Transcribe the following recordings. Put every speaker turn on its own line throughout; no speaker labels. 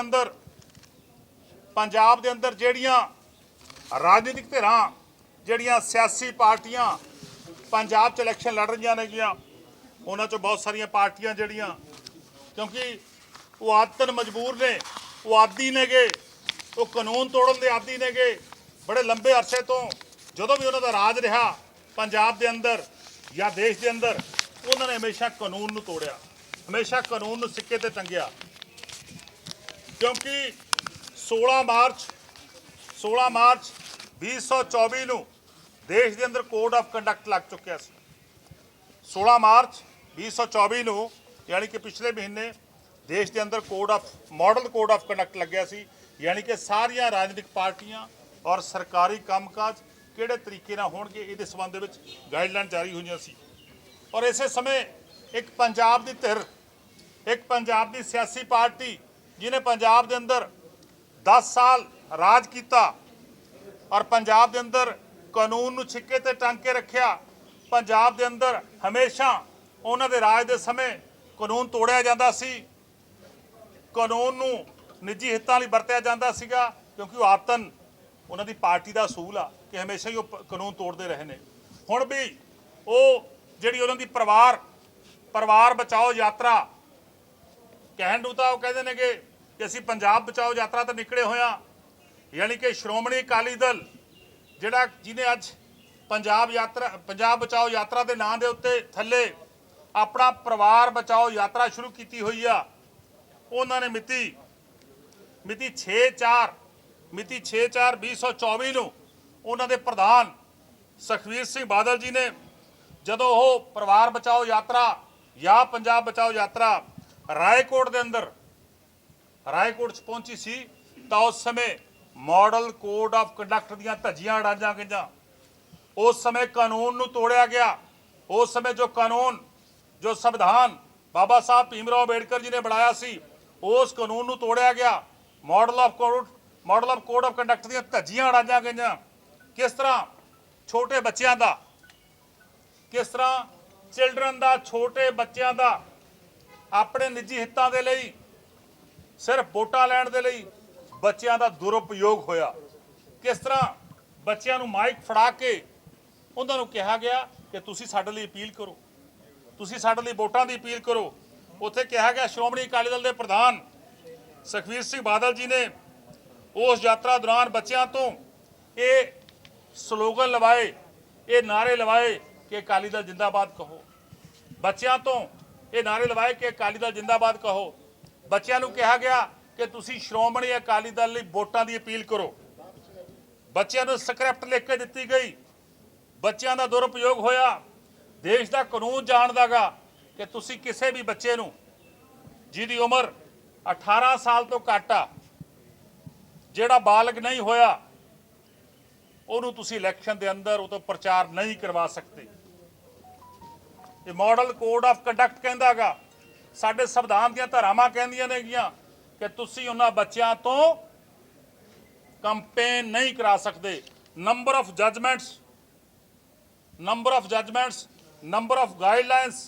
ਅੰਦਰ, ਪੰਜਾਬ ਦੇ ਅੰਦਰ ਜਿਹੜੀਆਂ ਰਾਜਨੀਤਿਕ ਧਿਰਾਂ, ਜਿਹੜੀਆਂ ਸਿਆਸੀ ਪਾਰਟੀਆਂ ਪੰਜਾਬ 'ਚ ਇਲੈਕਸ਼ਨ ਲੜ ਰਹੀਆਂ ਨੇਗੀਆਂ, ਉਹਨਾਂ 'ਚੋਂ ਬਹੁਤ ਸਾਰੀਆਂ ਪਾਰਟੀਆਂ ਜਿਹੜੀਆਂ, ਕਿਉਂਕਿ ਉਹ ਆਦਤਨ ਮਜਬੂਰ ਨੇ, ਉਹ ਆਦੀ ਨੇਗੇ, ਉਹ ਕਾਨੂੰਨ ਤੋੜਨ ਦੇ ਆਦੀ ਨੇਗੇ, ਬੜੇ ਲੰਬੇ ਅਰਸੇ ਤੋਂ ਜਦੋਂ ਵੀ ਉਹਨਾਂ ਦਾ ਰਾਜ ਰਿਹਾ, ਪੰਜਾਬ ਦੇ ਅੰਦਰ ਜਾਂ ਦੇਸ਼ ਦੇ ਅੰਦਰ, ਉਹਨਾਂ ਨੇ ਹਮੇਸ਼ਾ ਕਾਨੂੰਨ ਨੂੰ ਤੋੜਿਆ, ਹਮੇਸ਼ਾ ਕਾਨੂੰਨ ਨੂੰ ਸਿੱਕੇ ਤੇ ਟੰਗਿਆ। ਕਿਉਂਕਿ 16 ਮਾਰਚ 16 ਮਾਰਚ 2024 ਨੂੰ ਦੇਸ਼ ਦੇ ਅੰਦਰ ਕੋਡ ਆਫ ਕੰਡਕਟ ਲੱਗ ਚੁੱਕਿਆ ਸੀ। 16 ਮਾਰਚ 2024 ਨੂੰ ਯਾਨੀ ਕਿ ਪਿਛਲੇ ਮਹੀਨੇ ਦੇਸ਼ ਦੇ ਅੰਦਰ code of model code of conduct ਲੱਗਿਆ ਸੀ। ਯਾਨੀ ਕਿ ਸਾਰੀਆਂ ਰਾਜਨੀਤਿਕ ਪਾਰਟੀਆਂ ਔਰ ਸਰਕਾਰੀ ਕੰਮਕਾਜ ਕਿਹੜੇ ਤਰੀਕੇ ਨਾਲ ਹੋਣਗੇ ਇਹਦੇ ਸੰਬੰਧ ਦੇ ਵਿੱਚ ਗਾਈਡਲਾਈਨ ਜਾਰੀ ਹੋਈਆਂ ਸੀ। ਔਰ ਇਸੇ ਸਮੇਂ ਇੱਕ ਪੰਜਾਬ ਦੀ ਧਿਰ, ਇੱਕ ਪੰਜਾਬ ਦੀ ਸਿਆਸੀ ਪਾਰਟੀ ਜਿਹਨੇ ਪੰਜਾਬ ਦੇ ਅੰਦਰ 10 ਸਾਲ ਰਾਜ ਕੀਤਾ ਔਰ ਪੰਜਾਬ ਦੇ ਅੰਦਰ ਕਾਨੂੰਨ ਨੂੰ ਛਿੱਕੇ ਤੇ ਟੰਗ ਕੇ ਰੱਖਿਆ, ਪੰਜਾਬ ਦੇ ਅੰਦਰ ਹਮੇਸ਼ਾ ਉਹਨਾਂ ਦੇ ਰਾਜ ਦੇ ਸਮੇਂ ਕਾਨੂੰਨ ਤੋੜਿਆ ਜਾਂਦਾ ਸੀ। ਕਾਨੂੰਨ ਨੂੰ ਨਿੱਜੀ ਹਿੱਤਾਂ ਲਈ ਵਰਤਿਆ ਜਾਂਦਾ ਸੀਗਾ ਕਿਉਂਕਿ ਉਹ ਆਤਨ, ਉਹਨਾਂ ਦੀ ਪਾਰਟੀ ਦਾ ਅਸੂਲ ਆ ਕਿ ਹਮੇਸ਼ਾ ਹੀ ਉਹ ਕਾਨੂੰਨ ਤੋੜਦੇ ਰਹੇ ਨੇ। ਹੁਣ ਵੀ ਉਹ ਜਿਹੜੀ ਉਹਨਾਂ ਦੀ ਪਰਿਵਾਰ ਪਰਿਵਾਰ ਬਚਾਓ ਯਾਤਰਾ, ਕਹਿਣ ਨੂੰ ਤਾਂ ਉਹ ਕਹਿੰਦੇ ਨੇਗੇ ਕਿ ਕਿ ਅਸੀਂ ਪੰਜਾਬ ਬਚਾਓ ਯਾਤਰਾ 'ਤੇ ਨਿਕਲੇ ਹੋਇਆ ਯਾਨੀ ਕਿ ਸ਼੍ਰੋਮਣੀ ਅਕਾਲੀ ਦਲ, ਜਿਹੜਾ ਜਿਹਨੇ ਅੱਜ ਪੰਜਾਬ ਯਾਤਰਾ, ਪੰਜਾਬ ਬਚਾਓ ਯਾਤਰਾ ਦੇ ਨਾਂ ਦੇ ਉੱਤੇ ਥੱਲੇ ਆਪਣਾ ਪਰਿਵਾਰ ਬਚਾਓ ਯਾਤਰਾ ਸ਼ੁਰੂ ਕੀਤੀ ਹੋਈ ਆ। ਉਹਨਾਂ ਨੇ ਮਿਤੀ ਮਿਤੀ 6/4 ਮਿਤੀ 6/4/2024 ਨੂੰ ਉਹਨਾਂ ਦੇ ਪ੍ਰਧਾਨ ਸੁਖਵੀਰ ਸਿੰਘ ਬਾਦਲ ਜੀ ਨੇ ਜਦੋਂ ਉਹ ਪਰਿਵਾਰ ਬਚਾਓ ਯਾਤਰਾ ਜਾਂ ਪੰਜਾਬ ਬਚਾਓ ਯਾਤਰਾ ਰਾਏਕੋਟ ਦੇ ਅੰਦਰ ਰਾਏਕੋਟ ਚ ਪਹੁੰਚੀ ਸੀ, ਤਾਂ ਉਸ ਸਮੇਂ ਮਾਡਲ ਕੋਡ ਆਫ ਕੰਡਕਟ ਦੀਆਂ ਧੱਜੀਆਂ ਉਡਾਈਆਂ ਗਈਆਂ। ਉਸ ਸਮੇਂ ਕਾਨੂੰਨ ਨੂੰ ਤੋੜਿਆ ਗਿਆ। ਉਸ ਸਮੇਂ ਜੋ ਕਾਨੂੰਨ, ਜੋ ਸੰਵਿਧਾਨ ਬਾਬਾ ਸਾਹਿਬ ਭੀਮਰਾਓ ਅੰਬੇਡਕਰ ਜੀ ਨੇ ਬਣਾਇਆ ਸੀ, ਉਸ ਕਾਨੂੰਨ ਨੂੰ ਤੋੜਿਆ ਗਿਆ। Model of code model of code of conduct ਦੀਆਂ ਧੱਜੀਆਂ ਉਡਾਈਆਂ ਗਈਆਂ। ਕਿਸ ਤਰ੍ਹਾਂ? ਛੋਟੇ ਬੱਚਿਆਂ ਦਾ। ਕਿਸ ਤਰ੍ਹਾਂ? ਚਿਲਡਰਨ ਦਾ, ਛੋਟੇ ਬੱਚਿਆਂ ਦਾ। ਆਪਣੇ ਨਿੱਜੀ ਹਿੱਤਾਂ ਦੇ ਲਈ ਸਿਰਫ ਵੋਟਾਂ ਲੈਣ ਦੇ ਲਈ ਬੱਚਿਆਂ ਦਾ ਦੁਰਉਪਯੋਗ ਹੋਇਆ। ਕਿਸ ਤਰ੍ਹਾਂ ਬੱਚਿਆਂ ਨੂੰ ਮਾਈਕ ਫੜਾ ਕੇ ਉਹਨਾਂ ਨੂੰ ਕਿਹਾ ਗਿਆ ਕਿ ਤੁਸੀਂ ਸਾਡੇ ਲਈ ਅਪੀਲ ਕਰੋ। ਤੁਸੀਂ ਸਾਡੇ ਲਈ ਵੋਟਾਂ ਦੀ ਅਪੀਲ ਕਰੋ। ਉੱਥੇ ਕਿਹਾ ਗਿਆ, ਸ਼੍ਰੋਮਣੀ ਅਕਾਲੀ ਦਲ ਦੇ ਪ੍ਰਧਾਨ ਸੁਖਵੀਰ ਸਿੰਘ ਬਾਦਲ ਜੀ ਨੇ ਉਸ ਯਾਤਰਾ ਦੌਰਾਨ ਬੱਚਿਆਂ ਤੋਂ ਇਹ ਸਲੋਗਨ ਲਵਾਏ, ਇਹ ਨਾਰੇ ਲਵਾਏ ਕਿ ਅਕਾਲੀ ਦਲ ਜਿੰਦਾਬਾਦ ਕਹੋ। ਬੱਚਿਆਂ ਤੋਂ ਇਹ ਨਾਰੇ ਲਵਾਏ ਕਿ ਅਕਾਲੀ ਦਲ ਜਿੰਦਾਬਾਦ ਕਹੋ। ਬੱਚਿਆਂ ਨੂੰ ਕਿਹਾ ਗਿਆ ਕਿ ਤੁਸੀਂ ਸ਼੍ਰੋਮਣੀ ਅਕਾਲੀ ਦਲ ਲਈ ਵੋਟਾਂ ਦੀ ਅਪੀਲ ਕਰੋ। ਬੱਚਿਆਂ ਨੂੰ ਸਕ੍ਰਿਪਟ ਲਿਖ ਕੇ ਦਿੱਤੀ ਗਈ। ਬੱਚਿਆਂ ਦਾ ਦੁਰਉਪਯੋਗ ਹੋਇਆ। ਦੇਸ਼ ਦਾ ਕਾਨੂੰਨ ਜਾਣਦਾਗਾ ਕਿ ਤੁਸੀਂ ਕਿਸੇ ਵੀ ਬੱਚੇ ਨੂੰ ਜਿਹਦੀ ਉਮਰ 18 ਸਾਲ ਤੋਂ ਘੱਟ ਆ, ਜਿਹੜਾ ਬਾਲਗ ਨਹੀਂ ਹੋਇਆ, ਉਹਨੂੰ ਤੁਸੀਂ ਇਲੈਕਸ਼ਨ ਦੇ ਅੰਦਰ ਉਹ ਤੋਂ ਪ੍ਰਚਾਰ ਨਹੀਂ ਕਰਵਾ ਸਕਦੇ। ਇਹ ਮਾਡਲ ਕੋਡ ਆਫ ਕੰਡਕਟ ਕਹਿੰਦਾਗਾ ਸਾਡੇ ਸੰਵਿਧਾਨ ਦੀਆਂ ਧਾਰਾਵਾਂ ਕਹਿੰਦੀਆਂ ਨੇਗੀਆਂ ਕਿ ਤੁਸੀਂ ਉਹਨਾਂ ਬੱਚਿਆਂ ਤੋਂ ਕੰਪੇਨ ਨਹੀਂ ਕਰਾ ਸਕਦੇ। Number of judgments number of judgments number of guidelines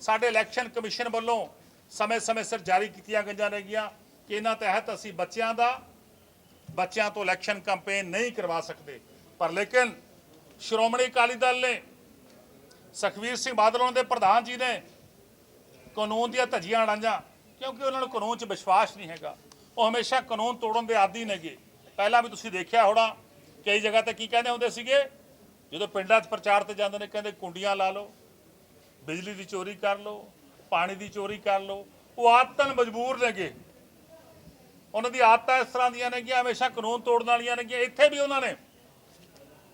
ਸਾਡੇ ਇਲੈਕਸ਼ਨ ਕਮਿਸ਼ਨ ਵੱਲੋਂ ਸਮੇਂ-ਸਮੇਂ ਸਿਰ ਜਾਰੀ ਕੀਤੀਆਂ ਗਈਆਂ ਨੇਗੀਆਂ ਕਿ ਇਹਨਾਂ ਤਹਿਤ ਅਸੀਂ ਬੱਚਿਆਂ ਦਾ, ਬੱਚਿਆਂ ਤੋਂ ਇਲੈਕਸ਼ਨ ਕੈਂਪੇਨ ਨਹੀਂ ਕਰਵਾ ਸਕਦੇ। ਪਰ ਲੇਕਿਨ ਸ਼੍ਰੋਮਣੀ ਅਕਾਲੀ ਦਲ ਨੇ, ਸੁਖਵੀਰ ਸਿੰਘ ਬਾਦਲ ਉਹਨਾਂ ਦੇ ਪ੍ਰਧਾਨ ਜੀ ਨੇ ਕਾਨੂੰਨ ਦੀਆਂ ਧੱਜੀਆਂ ਅੜਾਈਆਂ ਕਿਉਂਕਿ ਉਹਨਾਂ ਨੂੰ ਕਾਨੂੰਨ 'ਚ ਵਿਸ਼ਵਾਸ ਨਹੀਂ ਹੈਗਾ। ਉਹ ਹਮੇਸ਼ਾ ਕਾਨੂੰਨ ਤੋੜਨ ਦੇ ਆਦੀ ਨੇਗੇ। ਪਹਿਲਾਂ ਵੀ ਤੁਸੀਂ ਦੇਖਿਆ ਹੋਣਾ, ਕਈ ਜਗ੍ਹਾ ਤੇ ਕੀ ਕਹਿੰਦੇ ਹੁੰਦੇ ਸੀਗੇ? ਜਦੋਂ ਪਿੰਡਾਂ 'ਚ ਪ੍ਰਚਾਰ ਤੇ ਜਾਂਦੇ ਨੇ, ਕਹਿੰਦੇ ਕੁੰਡੀਆਂ ਲਾ ਲਓ, ਬਿਜਲੀ ਦੀ ਚੋਰੀ ਕਰ ਲਓ, ਪਾਣੀ ਦੀ ਚੋਰੀ ਕਰ ਲਓ। ਉਹ ਆਦਤਨ ਮਜਬੂਰ ਨੇਗੇ। ਉਹਨਾਂ ਦੀ ਆਦਤਾਂ ਇਸ ਤਰ੍ਹਾਂ ਦੀਆਂ ਨੇ ਕਿ ਹਮੇਸ਼ਾ ਕਾਨੂੰਨ ਤੋੜਨ ਵਾਲੀਆਂ ਨੇ ਕਿ ਇੱਥੇ ਵੀ ਉਹਨਾਂ ਨੇ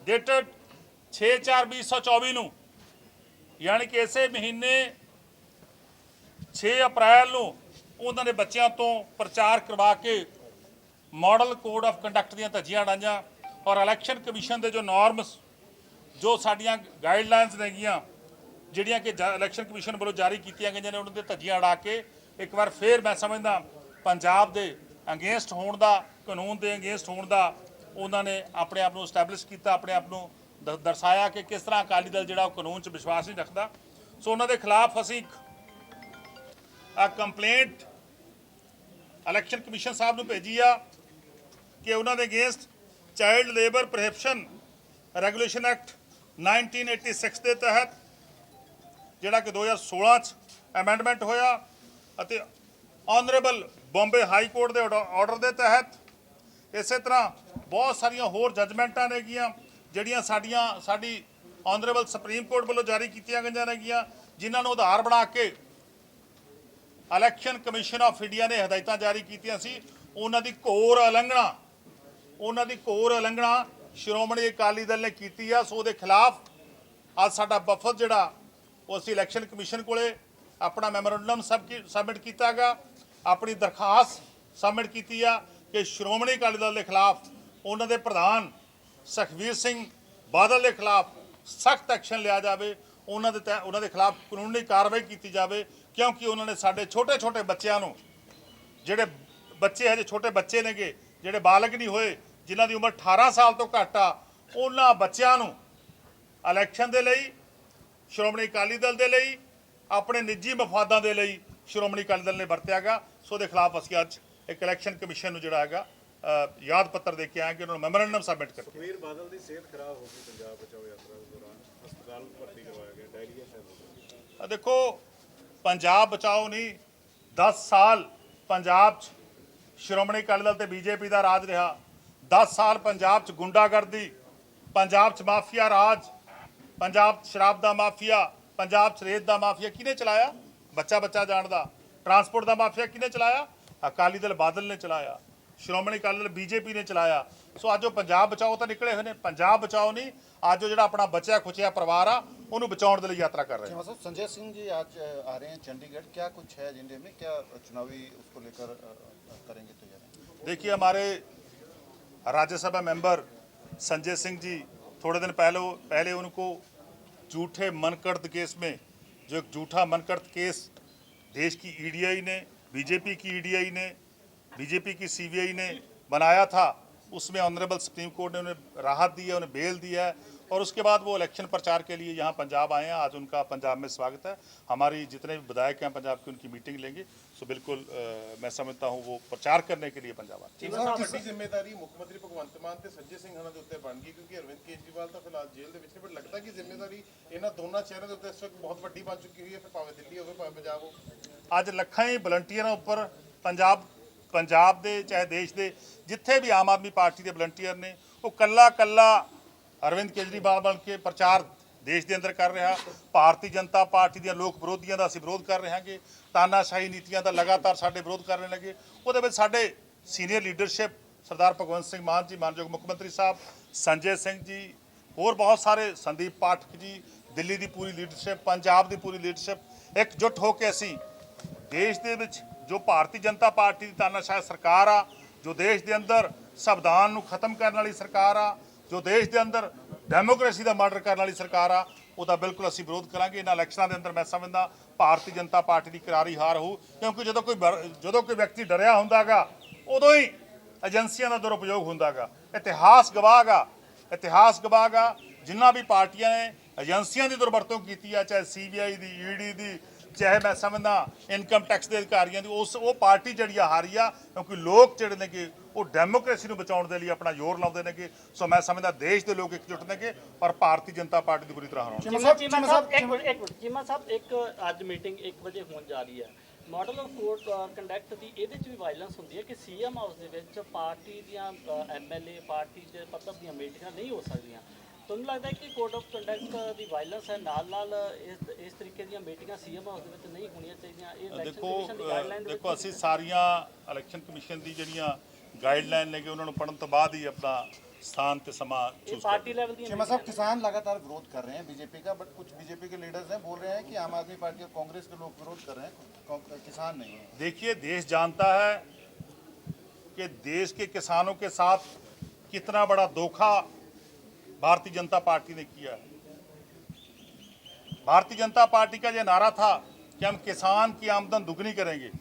ਡੇਟਡ 6/4/2024 ਨੂੰ, ਯਾਨੀ ਕਿ ਇਸੇ ਮਹੀਨੇ 6 ਅਪ੍ਰੈਲ ਨੂੰ ਉਹਨਾਂ ਦੇ ਬੱਚਿਆਂ ਤੋਂ ਪ੍ਰਚਾਰ ਕਰਵਾ ਕੇ ਮਾਡਲ ਕੋਡ ਆਫ ਕੰਡਕਟ ਦੀਆਂ ਧੱਜੀਆਂ ਡਾਂਜਾਂ ਔਰ ਇਲੈਕਸ਼ਨ ਕਮਿਸ਼ਨ ਦੇ ਜੋ ਨਾਰਮਸ ਜੋ ਸਾਡੀਆਂ ਗਾਈਡਲਾਈਨਸ ਨੇਗੀਆਂ, ਜਿਹੜੀਆਂ ਕਿ ਜਾ- ਇਲੈਕਸ਼ਨ ਕਮਿਸ਼ਨ ਵੱਲੋਂ ਜਾਰੀ ਕੀਤੀਆਂ ਗਈਆਂ ਨੇ, ਉਹਨਾਂ ਦੇ ਧੱਜੀਆਂ ਅੜਾ ਕੇ ਇੱਕ ਵਾਰ ਫੇਰ ਮੈਂ ਸਮਝਦਾ ਪੰਜਾਬ ਦੇ ਅਗੇਂਸਟ ਹੋਣ ਦਾ, ਕਾਨੂੰਨ ਦੇ ਅਗੇਂਸਟ ਹੋਣ ਦਾ ਉਹਨਾਂ ਨੇ ਆਪਣੇ ਆਪ ਨੂੰ ਸਟੈਬਲਿਸ਼ ਕੀਤਾ, ਆਪਣੇ ਆਪ ਨੂੰ ਦ- ਦਰਸਾਇਆ ਕਿ ਕਿਸ ਤਰ੍ਹਾਂ ਅਕਾਲੀ ਦਲ ਜਿਹੜਾ ਉਹ ਕਾਨੂੰਨ 'ਚ ਵਿਸ਼ਵਾਸ ਨਹੀਂ ਰੱਖਦਾ। ਸੋ ਉਹਨਾਂ ਦੇ ਖਿਲਾਫ ਅਸੀਂ ਆ ਕੰਪਲੇਂਟ ਇਲੈਕਸ਼ਨ ਕਮਿਸ਼ਨ ਸਾਹਿਬ ਨੂੰ ਭੇਜੀ ਆ ਕਿ ਉਹਨਾਂ ਦੇ against child labour prohibition regulation act 1986 ਦੇ ਤਹਿਤ, ਜਿਹੜਾ ਕਿ 2016 ਚ ਅਮੈਂਡਮੈਂਟ ਹੋਇਆ ਅਤੇ ਆਨਰੇਬਲ ਬੰਬੇ ਹਾਈ ਕੋਰਟ ਦੇ ਆਰਡਰ ਦੇ ਤਹਿਤ ਇਸੇ ਤਰ੍ਹਾਂ ਬਹੁਤ ਸਾਰੀਆਂ ਹੋਰ ਜੱਜਮੈਂਟਾਂ ਨੇਗੀਆਂ ਜਿਹੜੀਆਂ ਸਾਡੀਆਂ, ਸਾਡੀ ਆਨਰੇਬਲ ਸੁਪਰੀਮ ਕੋਰਟ ਵੱਲੋਂ ਜਾਰੀ ਕੀਤੀਆਂ ਗਈਆਂ ਨੇਗੀਆਂ ਜਿਨ੍ਹਾਂ ਨੂੰ ਆਧਾਰ ਬਣਾ ਕੇ ਇਲੈਕਸ਼ਨ ਕਮਿਸ਼ਨ ਆਫ ਇੰਡੀਆ ਨੇ ਹਦਾਇਤਾਂ ਜਾਰੀ ਕੀਤੀਆਂ ਸੀ। ਉਹਨਾਂ ਦੀ ਘੋਰ ਉਲੰਘਣਾ, ਉਹਨਾਂ ਦੀ ਘੋਰ ਉਲੰਘਣਾ ਸ਼੍ਰੋਮਣੀ ਅਕਾਲੀ ਦਲ ਨੇ ਕੀਤੀ ਆ। ਸੋ ਉਹਦੇ ਖਿਲਾਫ ਅੱਜ ਸਾਡਾ ਵਫਦ ਜਿਹੜਾ, ਉਹ ਅਸੀਂ ਇਲੈਕਸ਼ਨ ਕਮਿਸ਼ਨ ਕੋਲੇ ਆਪਣਾ ਮੈਮੋਰੰਡਮ ਸਬਮਿਟ ਕੀਤਾਗਾ ਆਪਣੀ ਦਰਖਾਸਤ ਸਬਮਿਟ ਕੀਤੀ ਆ ਕਿ ਸ਼੍ਰੋਮਣੀ ਅਕਾਲੀ ਦਲ ਦੇ ਖਿਲਾਫ, ਉਹਨਾਂ ਦੇ ਪ੍ਰਧਾਨ ਸੁਖਵੀਰ ਸਿੰਘ ਬਾਦਲ ਦੇ ਖਿਲਾਫ ਸਖਤ ਐਕਸ਼ਨ ਲਿਆ ਜਾਵੇ। ਉਹਨਾਂ ਦੇ ਤਹਿ- ਉਹਨਾਂ ਦੇ ਖਿਲਾਫ ਕਾਨੂੰਨੀ ਕਾਰਵਾਈ ਕੀਤੀ ਜਾਵੇ। ਕਿਉਂਕਿ ਉਹਨਾਂ ਨੇ ਸਾਡੇ ਛੋਟੇ ਛੋਟੇ ਬੱਚਿਆਂ ਨੂੰ ਜਿਹੜੇ ਬੱਚੇ ਹਜੇ ਛੋਟੇ ਬੱਚੇ ਨੇਗੇ ਜਿਹੜੇ ਬਾਲਗ ਨਹੀਂ ਹੋਏ ਜਿਨ੍ਹਾਂ ਦੀ ਉਮਰ 18 ਸਾਲ ਤੋਂ ਘੱਟ ਆ ਉਹਨਾਂ ਬੱਚਿਆਂ ਨੂੰ ਇਲੈਕਸ਼ਨ ਦੇ ਲਈ ਸ਼੍ਰੋਮਣੀ ਅਕਾਲੀ ਦਲ ਦੇ ਲਈ ਆਪਣੇ ਨਿੱਜੀ ਮਫਾਦਾਂ ਦੇ ਲਈ ਸ਼੍ਰੋਮਣੀ ਅਕਾਲੀ ਦਲ ਨੇ ਵਰਤਿਆਗਾ ਸੋ ਦੇ ਖਿਲਾਫ ਅਸੀਂ ਅੱਜ ਇੱਕ ਇਲੈਕਸ਼ਨ ਕਮਿਸ਼ਨ ਨੂੰ ਜਿਹੜਾ ਹੈਗਾ ਯਾਦ ਪੱਤਰ ਦੇ ਕੇ ਆਏ ਕਿ ਉਹਨਾਂ ਨੂੰ ਮੈਮੋਰੰਡਮ ਸਬਮਿਟ ਕਰਕੇ
ਸੁਖਬੀਰ ਬਾਦਲ ਦੀ ਸਿਹਤ ਖਰਾਬ ਹੋ ਗਈ ਪੰਜਾਬ ਬਚਾਓ ਯਾਤਰਾ ਦੇ ਦੌਰਾਨ ਹਸਪਤਾਲ ਭਰਤੀ ਕਰਵਾਇਆ ਗਿਆ ਡਾਇਰੀਆ ਸ਼ਾਇਦ
ਦੇਖੋ ਪੰਜਾਬ ਬਚਾਓ ਨਹੀਂ 10 ਸਾਲ ਪੰਜਾਬ 'ਚ ਸ਼੍ਰੋਮਣੀ ਅਕਾਲੀ ਦਲ ਤੇ ਬੀਜੇਪੀ ਦਾ ਰਾਜ ਰਿਹਾ 10 ਸਾਲ ਪੰਜਾਬ 'ਚ ਗੁੰਡਾਗਰਦੀ, ਪੰਜਾਬ 'ਚ ਮਾਫੀਆ ਰਾਜ, ਪੰਜਾਬ 'ਚ ਸ਼ਰਾਬ ਦਾ ਮਾਫੀਆ, ਪੰਜਾਬ 'ਚ ਰੇਤ ਦਾ ਮਾਫੀਆ ਕਿਹਨੇ ਚਲਾਇਆ? ਬੱਚਾ ਬੱਚਾ ਜਾਣਦਾ ਟਰਾਂਸਪੋਰਟ ਦਾ ਮਾਫੀਆ ਕਿਹਨੇ ਚਲਾਇਆ? ਅਕਾਲੀ ਦਲ ਬਾਦਲ ਨੇ ਚਲਾਇਆ, ਸ਼੍ਰੋਮਣੀ ਅਕਾਲੀ ਦਲ ਬੀਜੇਪੀ ਨੇ ਚਲਾਇਆ। ਸੋ ਅੱਜ ਉਹ ਪੰਜਾਬ ਬਚਾਓ ਤਾਂ ਨਿਕਲੇ ਹੋਏ ਨੇ, ਪੰਜਾਬ ਬਚਾਓ ਨਹੀਂ ਅੱਜ ਉਹ ਜਿਹੜਾ ਆਪਣਾ ਬਚਿਆ ਖੁਚਿਆ ਪਰਿਵਾਰ ਆ ਉਹਨੂੰ ਬਚਾਉਣ ਦੇ ਲਈ ਯਾਤਰਾ ਕਰ ਰਹੇ ਨੇ
मतलब संजय सिंह जी आज अ, आ रहे हैं चंडीगढ़ क्या कुछ है एजेंडे में क्या चुनावी उसको लेकर अ, अ, करेंगे तैयारी
देखिए हमारे राज्यसभा मेंबर संजय सिंह जी थोड़े दिन पहले पहले उनको झूठे मनकर्त केस में जो एक झूठा मनकर्त केस देश की ईडीआई ने बीजेपी की ईडीआई ने बीजेपी की सीबीआई ने बनाया था उसमें ऑनरेबल सुप्रीम कोर्ट ने उन्हें राहत दी है उन्हें बेल दिया है और उसके बाद वो इलेक्शन प्रचार के लिए यहाँ पंजाब आए हैं आज उनका पंजाब में स्वागत है हमारी जितने भी विधायक हैं पंजाब की उनकी मीटिंग लेंगे सो बिल्कुल अ, मैं समझता हूँ वो प्रचार करने के लिए पंजाब आए
ਚੀਮਾ ਸਾਹਿਬ ਵੱਡੀ ਜ਼ਿੰਮੇਵਾਰੀ ਮੁੱਖ ਮੰਤਰੀ ਭਗਵੰਤ ਮਾਨ ਤੇ ਸੰਜੇ ਸਿੰਘ ਹਣਾ ਦੇ ਉੱਤੇ ਬਣ ਗਈ ਕਿਉਂਕਿ ਅਰਵਿੰਦ ਕੇਜਰੀਵਾਲ ਤਾਂ ਫਿਲਹਾਲ ਜੇਲ੍ਹ ਦੇ ਵਿੱਚ ਨੇ ਪਰ ਲੱਗਦਾ ਕਿ ਜ਼ਿੰਮੇਵਾਰੀ ਇਹਨਾਂ ਦੋਨਾਂ ਚਿਹਰਿਆਂ ਦੇ ਉੱਤੇ ਇਸ ਵਕਤ ਬਹੁਤ ਵੱਡੀ ਬਣ ਚੁੱਕੀ ਹੋਈ ਹੈ ਫਿਰ ਭਾਵੇਂ ਦਿੱਲੀ ਹੋਵੇ ਭਾਵੇਂ ਪੰਜਾਬ ਹੋਵੇ
ਅੱਜ ਲੱਖਾਂ ਹੀ ਵਲੰਟੀਅਰਾਂ ਉੱਪਰ ਪੰਜਾਬ ਪੰਜਾਬ ਦੇ ਚਾਹੇ ਦੇਸ਼ ਦੇ ਜਿੱਥੇ ਵੀ ਆਮ ਆਦਮੀ ਪਾਰਟੀ ਦੇ ਵਲੰਟੀਅਰ ਨੇ ਉਹ ਕੱਲਾ ਕੱਲਾ ਅਰਵਿੰਦ ਕੇਜਰੀਵਾਲ ਬਣ ਕੇ ਪ੍ਰਚਾਰ ਦੇਸ਼ ਦੇ ਅੰਦਰ ਕਰ ਰਿਹਾ, ਭਾਰਤੀ ਜਨਤਾ ਪਾਰਟੀ ਦੀਆਂ ਲੋਕ ਵਿਰੋਧੀਆਂ ਦਾ ਅਸੀਂ ਵਿਰੋਧ ਕਰ ਰਹੇ ਹਾਂਗੇ, ਤਾਨਾਸ਼ਾਹੀ ਨੀਤੀਆਂ ਦਾ ਲਗਾਤਾਰ ਸਾਡੇ ਵਿਰੋਧ ਕਰਨ ਲੱਗੇ ਉਹਦੇ ਵਿੱਚ ਸਾਡੇ ਸੀਨੀਅਰ ਲੀਡਰਸ਼ਿਪ ਸਰਦਾਰ ਭਗਵੰਤ ਸਿੰਘ ਮਾਨ ਜੀ, ਮਾਨਯੋਗ ਮੁੱਖ ਮੰਤਰੀ ਸਾਹਿਬ, ਸੰਜੇ ਸਿੰਘ ਜੀ, ਹੋਰ ਬਹੁਤ ਸਾਰੇ ਸੰਦੀਪ ਪਾਠਕ ਜੀ, ਦਿੱਲੀ ਦੀ ਪੂਰੀ ਲੀਡਰਸ਼ਿਪ ਪੰਜਾਬ ਦੀ ਪੂਰੀ ਲੀਡਰਸ਼ਿਪ ਇਕਜੁੱਟ ਹੋ ਕੇ ਅਸੀਂ ਦੇਸ਼ ਦੇ ਵਿੱਚ ਜੋ ਭਾਰਤੀ ਜਨਤਾ ਪਾਰਟੀ ਦੀ ਤਾਨਾਸ਼ਾਹ ਸਰਕਾਰ ਆ, ਜੋ ਦੇਸ਼ ਦੇ ਅੰਦਰ ਸੰਵਿਧਾਨ ਨੂੰ ਖਤਮ ਕਰਨ ਵਾਲੀ ਸਰਕਾਰ ਆ ਜੋ ਦੇਸ਼ ਦੇ ਅੰਦਰ ਡੈਮੋਕ੍ਰੇਸੀ ਦਾ ਮਰਡਰ ਕਰਨ ਵਾਲੀ ਸਰਕਾਰ ਆ, ਉਹਦਾ ਬਿਲਕੁਲ ਅਸੀਂ ਵਿਰੋਧ ਕਰਾਂਗੇ। ਇਹਨਾਂ ਇਲੈਕਸ਼ਨਾਂ ਦੇ ਅੰਦਰ ਮੈਂ ਸਮਝਦਾ, ਭਾਰਤੀ ਜਨਤਾ ਪਾਰਟੀ ਦੀ ਕਰਾਰੀ ਹਾਰ ਹੋਊ, ਕਿਉਂਕਿ ਜਦੋਂ ਕੋਈ ਬਰ- ਜਦੋਂ ਕੋਈ ਵਿਅਕਤੀ ਡਰਿਆ ਹੁੰਦਾਗਾ, ਉਦੋਂ ਹੀ ਏਜੰਸੀਆਂ ਦਾ ਦੁਰਉਪਯੋਗ ਹੁੰਦਾਗਾ। ਇਤਿਹਾਸ ਗਵਾਹਗਾ ਇਤਿਹਾਸ ਗਵਾਹਗਾ, ਜਿੰਨਾ ਵੀ ਪਾਰਟੀਆਂ ਨੇ ਏਜੰਸੀਆਂ ਦੀ ਦੁਰਵਰਤੋਂ ਕੀਤੀ ਆ, ਚਾਹੇ ਸੀਬੀਆਈ ਦੀ ਈਡੀ ਦੀ, ਚਾਹੇ ਮੈਂ ਸਮਝਦਾ ਇਨਕਮ ਟੈਕਸ ਦੇ ਅਧਿਕਾਰੀਆਂ ਦੀ, ਉਸ, ਉਹ ਪਾਰਟੀ ਜਿਹੜੀ ਆ ਹਾਰੀ ਆ, ਕਿਉਂਕਿ ਲੋਕ ਜਿਹੜੇ ਨੇਗੇ ਉਹ ਡੈਮੋਕ੍ਰੇਸੀ ਨੂੰ ਬਚਾਉਣ ਦੇ ਲਈ ਆਪਣਾ ਜ਼ੋਰ ਲਾਉਂਦੇ ਨੇਗੇ। ਸੋ ਮੈਂ ਸਮਝਦਾ ਦੇਸ਼ ਦੇ ਲੋਕ ਇਕਜੁੱਟ ਨੇਗੇ ਔਰ ਭਾਰਤੀ ਜਨਤਾ ਪਾਰਟੀ ਦੀ ਬੁਰੀ ਤਰ੍ਹਾਂ ਹਰਾਉਣ।
ਚੀਮਾ
ਚੀਮਾ
ਸਾਹਿਬ
ਇੱਕ ਮਿੰਟ ਇੱਕ ਮਿੰਟ। ਚੀਮਾ ਸਾਹਿਬ ਇੱਕ ਅੱਜ ਮੀਟਿੰਗ 1 ਵਜੇ ਹੋਣ ਜਾ ਰਹੀ ਹੈ। ਮਾਡਲ ਆਫ ਕੋਰਟ ਕੰਡਕਟ ਦੀ ਇਹਦੇ ਚ ਵੀ ਵਾਇਲੈਂਸ ਹੁੰਦੀ ਹੈ ਕਿ ਸੀਐਮ ਹਾਊਸ ਦੇ ਵਿੱਚ ਪਾਰਟੀ ਦੀਆਂ ਐਮਐਲਏ ਪਾਰਟੀ ਦੇ ਪੱਧਰ ਦੀਆਂ ਮੀਟਿੰਗਾਂ ਨਹੀਂ ਹੋ ਸਕਦੀਆਂ। ਤੁਹਾਨੂੰ ਲੱਗਦਾ ਹੈ ਕਿ ਕੋਡ ਆਫ ਕੰਡਕਟ ਦੀ ਵਾਇਲੈਂਸ ਹੈ? ਨਾਲ ਨਾਲ ਇਸ ਇਸ ਤਰੀਕੇ ਦੀਆਂ ਮੀਟਿੰਗਾਂ ਸੀਐਮ ਹਾਊਸ ਦੇ ਵਿੱਚ ਨਹੀਂ ਹੋਣੀਆਂ ਚਾਹੀਦੀਆਂ। ਇਹ ਇਲੈਕਸ਼ਨ
ਦੇਖੋ
ਕਮਿਸ਼ਨ ਦੀ
ਅ,
ਗਾਈਡਲਾਈਨ ਦੇ
ਦੇਖੋ ਅਸੀਂ ਸਾਰੀਆਂ ਇਲੈਕਸ਼ਨ ਕਮਿਸ਼ਨ ਦੀ ਜਿਹੜੀਆਂ ਗਾਈਡਲਾਈਨ ਨੇ ਕਿ ਉਹਨਾਂ ਨੂੰ ਪੜਨ ਤੋਂ ਬਾਅਦ ਹੀ ਆਪਣਾ ਸਥਾਨ ਤੇ ਸਮਾਂ
ਇਹ
ਚੂਜ਼
ਪਾਰਟੀ ਲੈਵਲ ਦੀਆਂ
चीमा साहब किसान लगातार विरोध कर रहे हैं बीजेपी का बट कुछ बीजेपी के लीडर्स हैं बोल रहे हैं कि आम आदमी पार्टी और कांग्रेस के लोग विरोध कर रहे हैं कौ- किसान नहीं है
देखिए देश जानता है कि देश के किसानों के साथ कितना बड़ा धोखा भारतीय जनता पार्टी ने किया है भारतीय जनता पार्टी का यह नारा था कि हम किसान की आमदन दुगनी करेंगे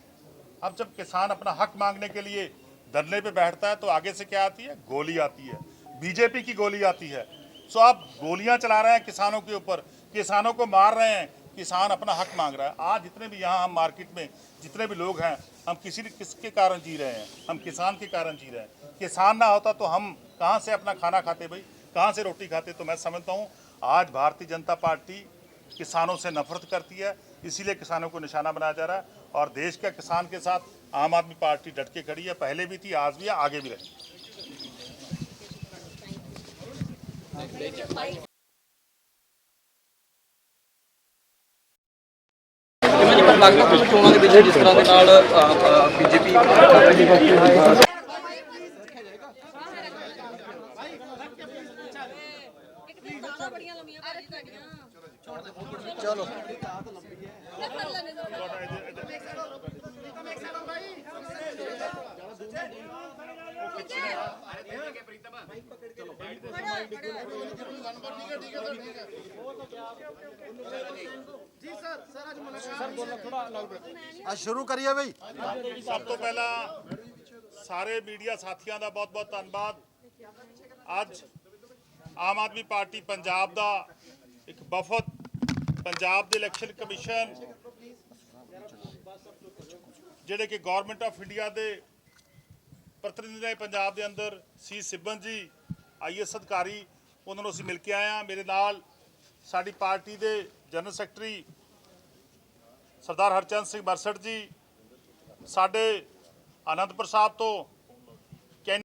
अब जब किसान अपना हक मांगने के लिए धरने पे बैठता है तो आगे से क्या आती है? गोली आती है। बीजेपी की गोली आती है। सो आप गोलियाँ चला रहे हैं किसानों के ऊपर। किसानों को मार रहे हैं। किसान अपना हक मांग रहा है। आज जितने भी यहाँ हम मार्केट में जितने भी लोग हैं, हम किसी किसके कारण जी रहे हैं? हम किसान के कारण जी रहे हैं। किसान ना होता तो हम कहाँ से अपना खाना खाते भाई? कहाँ से रोटी खाते? तो मैं समझता हूँ, आज भारतीय जनता पार्टी किसानों से नफरत करती है। इसीलिए किसानों को निशाना बनाया जा रहा है। और देश के किसान के साथ आम आदमी पार्टी डट के खड़ी है पहले भी थी आज भी है आगे भी रहेगी
ਜਿਵੇਂ ਜੀ ਪਰ ਲੱਗਦਾ ਕੁਝ ਚੋਣਾਂ ਦੇ ਵਿੱਚ ਜਿਸ ਤਰ੍ਹਾਂ ਦੇ ਨਾਲ ਬੀਜੇਪੀ
ਇੱਕ ਤੇ ਤਾਲਾ ਬੜੀਆਂ ਲੰਮੀਆਂ ਭਾਜੀ ਤੁਹਾਡੀਆਂ ਚਲੋ
ਸ਼ੁਰੂ ਕਰੀਏ ਬਈ।
ਸਭ ਤੋਂ ਪਹਿਲਾਂ ਸਾਰੇ ਮੀਡੀਆ ਸਾਥੀਆਂ ਦਾ ਬਹੁਤ-ਬਹੁਤ ਧੰਨਵਾਦ। ਅੱਜ ਆਮ ਆਦਮੀ ਪਾਰਟੀ ਪੰਜਾਬ ਦਾ ਇੱਕ ਵਫਦ ਪੰਜਾਬ ਦੇ ਇਲੈਕਸ਼ਨ ਕਮਿਸ਼ਨ ਜਿਹੜੇ ਕਿ ਗਵਰਨਮੈਂਟ ਆਫ ਇੰਡੀਆ ਦੇ ਪ੍ਰਤੀਨਿਧੀ ਨੇ ਪੰਜਾਬ ਦੇ ਅੰਦਰ, ਸੀ ਸਿੱਬਨ ਜੀ ਆਈਐਸ ਅਧਿਕਾਰੀ, ਉਹਨਾਂ ਨੂੰ ਅਸੀਂ ਮਿਲ ਕੇ ਆਏ ਹਾਂ। ਮੇਰੇ ਨਾਲ ਸਾਡੀ ਪਾਰਟੀ ਦੇ ਜਨਰਲ ਸੈਕਟਰੀ ਸਰਦਾਰ ਹਰਚੰਦ ਸਿੰਘ ਬਰਸੜ ਜੀ, ਸਾਡੇ ਆਨੰਦਪੁਰ ਸਾਹਿਬ ਤੋਂ